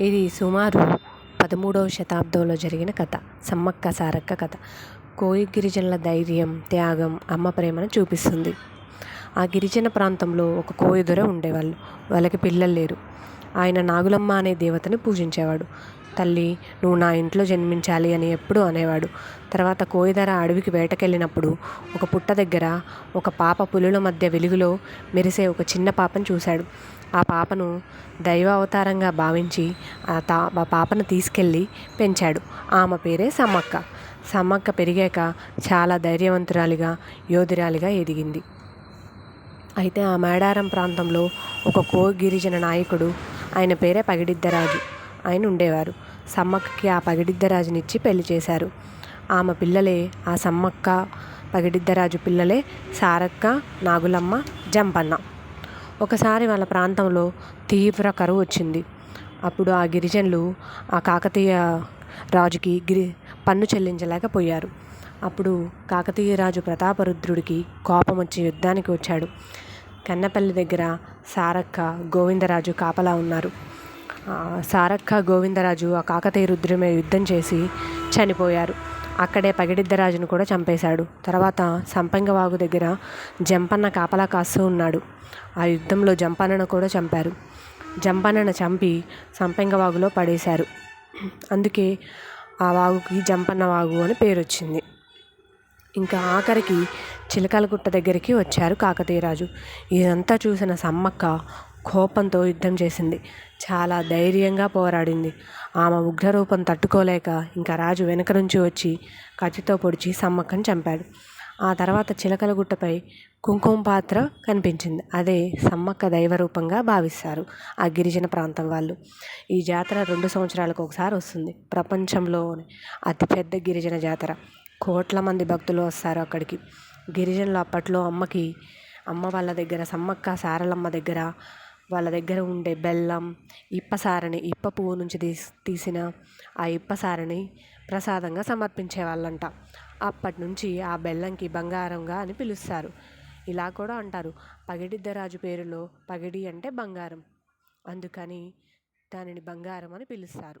ఇది సుమారు పదమూడవ శతాబ్దంలో జరిగిన కథ సమ్మక్క సారక్క కథ. కోయి గిరిజనుల ధైర్యం త్యాగం అమ్మ ప్రేమను చూపిస్తుంది. ఆ గిరిజన ప్రాంతంలో ఒక కోయిదొర ఉండేవాళ్ళు. వాళ్ళకి పిల్లలు లేరు. ఆయన నాగులమ్మ అనే దేవతని పూజించేవాడు. తల్లి నువ్వు నా ఇంట్లో జన్మించాలి అని ఎప్పుడూ అనేవాడు. తర్వాత కోయిదర అడవికి వేటకెళ్ళినప్పుడు ఒక పుట్ట దగ్గర ఒక పాప పులుల మధ్య వెలుగులో మెరిసే ఒక చిన్న పాపను చూశాడు. ఆ పాపను దైవ అవతారంగా భావించి ఆ తా ఆ పాపను తీసుకెళ్ళి పెంచాడు. ఆమె పేరే సమ్మక్క. సమ్మక్క పెరిగాక చాలా ధైర్యవంతురాలిగా యోధురాలిగా ఎదిగింది. అయితే ఆ మేడారం ప్రాంతంలో ఒక కో గిరిజన నాయకుడు ఆయన పేరే పగిడిద్దరాజు ఆయన ఉండేవారు. సమ్మక్కకి ఆ పగిడిద్దరాజునిచ్చి పెళ్ళి చేశారు. ఆమె పిల్లలే ఆ సమ్మక్క పగిడిద్దరాజు పిల్లలే సారక్క నాగులమ్మ జంపన్న. ఒకసారి వాళ్ళ ప్రాంతంలో తీవ్ర కరువు వచ్చింది. అప్పుడు ఆ గిరిజనులు ఆ కాకతీయ రాజుకి గిరి పన్ను చెల్లించలేకపోయారు. అప్పుడు కాకతీయ రాజు ప్రతాపరుద్రుడికి కోపం వచ్చి యుద్ధానికి వచ్చాడు. కన్నపల్లి దగ్గర సారక్క గోవిందరాజు కాపలా ఉన్నారు. సారక్క గోవిందరాజు ఆ కాకతీయ రుద్రమే యుద్ధం చేసి చనిపోయారు. అక్కడే పగిడిద్దరాజును కూడా చంపేశాడు. తర్వాత సంపంగవాగు దగ్గర జంపన్న కాపలా కాస్తూ ఉన్నాడు. ఆ యుద్ధంలో జంపన్నను కూడా చంపారు. జంపన్నను చంపి సంపెంగవాగులో పడేశారు. అందుకే ఆ వాగుకి జంపన్న వాగు అని పేరు వచ్చింది ఇంకా ఆఖరికి చిలకలగుట్ట దగ్గరికి వచ్చారు కాకతీయరాజు. ఇదంతా చూసిన సమ్మక్క కోపంతో యుద్ధం చేసింది. చాలా ధైర్యంగా పోరాడింది. ఆమె ఉగ్రరూపం తట్టుకోలేక ఇంకా రాజు వెనక నుంచి వచ్చి కత్తితో పొడిచి సమ్మక్కను చంపాడు. ఆ తర్వాత చిలకల గుట్టపై కుంకుమ పాత్ర కనిపించింది. అదే సమ్మక్క దైవరూపంగా భావిస్తారు ఆ గిరిజన ప్రాంతం వాళ్ళు. ఈ జాతర రెండు సంవత్సరాలకు ఒకసారి వస్తుంది. ప్రపంచంలోని అతిపెద్ద గిరిజన జాతర. కోట్ల మంది భక్తులు వస్తారు అక్కడికి. గిరిజనులు అప్పట్లో అమ్మకి అమ్మ వాళ్ళ దగ్గర సమ్మక్క సారలమ్మ దగ్గర వాళ్ళ దగ్గర ఉండే బెల్లం ఇప్పసారని ఇప్ప పువ్వు నుంచి తీసి తీసిన ఆ ఇప్పసారని ప్రసాదంగా సమర్పించే వాళ్ళంట. అప్పటి నుంచి ఆ బెల్లంకి బంగారంగా అని పిలుస్తారు. ఇలా కూడా అంటారు. పగిడిద్దరాజు పేరులో పగిడి అంటే బంగారం. అందుకని దానిని బంగారం అని పిలుస్తారు.